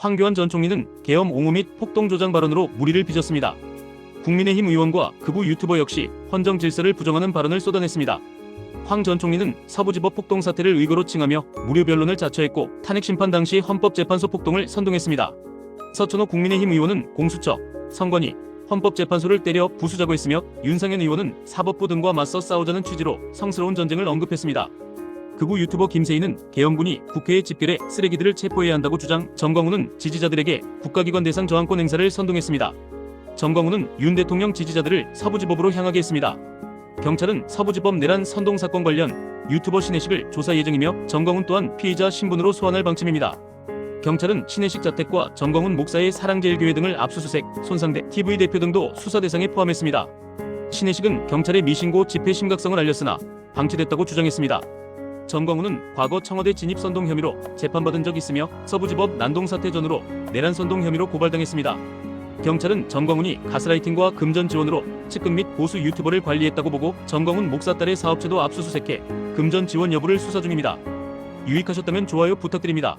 황교안 전 총리는 계엄 옹호 및 폭동 조장 발언으로 물의를 빚었습니다. 국민의힘 의원과 극우 유튜버 역시 헌정 질서를 부정하는 발언을 쏟아냈습니다. 황 전 총리는 서부지법 폭동 사태를 의거로 칭하며 무료 변론을 자처했고 탄핵 심판 당시 헌법재판소 폭동을 선동했습니다. 서천호 국민의힘 의원은 공수처, 선관위, 헌법재판소를 때려 부수자고 했으며 윤상현 의원은 사법부 등과 맞서 싸우자는 취지로 성스러운 전쟁을 언급했습니다. 극우 유튜버 김세희는 계엄군이 국회에 집결해 쓰레기들을 체포해야 한다고 주장, 정광훈은 지지자들에게 국가기관 대상 저항권 행사를 선동했습니다. 정광훈은 윤 대통령 지지자들을 서부지법으로 향하게 했습니다. 경찰은 서부지법 내란 선동 사건 관련 유튜버 신혜식을 조사 예정이며 정광훈 또한 피의자 신분으로 소환할 방침입니다. 경찰은 신혜식 자택과 정광훈 목사의 사랑제일교회 등을 압수수색, 손상대 TV 대표 등도 수사 대상에 포함했습니다. 신혜식은 경찰의 미신고 집회 심각성을 알렸으나 방치됐다고 주장했습니다. 정광훈은 과거 청와대 진입 선동 혐의로 재판받은 적 있으며 서부지법 난동 사태 전으로 내란 선동 혐의로 고발당했습니다. 경찰은 정광훈이 가스라이팅과 금전 지원으로 측근 및 보수 유튜버를 관리했다고 보고 정광훈 목사 딸의 사업체도 압수수색해 금전 지원 여부를 수사 중입니다. 유익하셨다면 좋아요 부탁드립니다.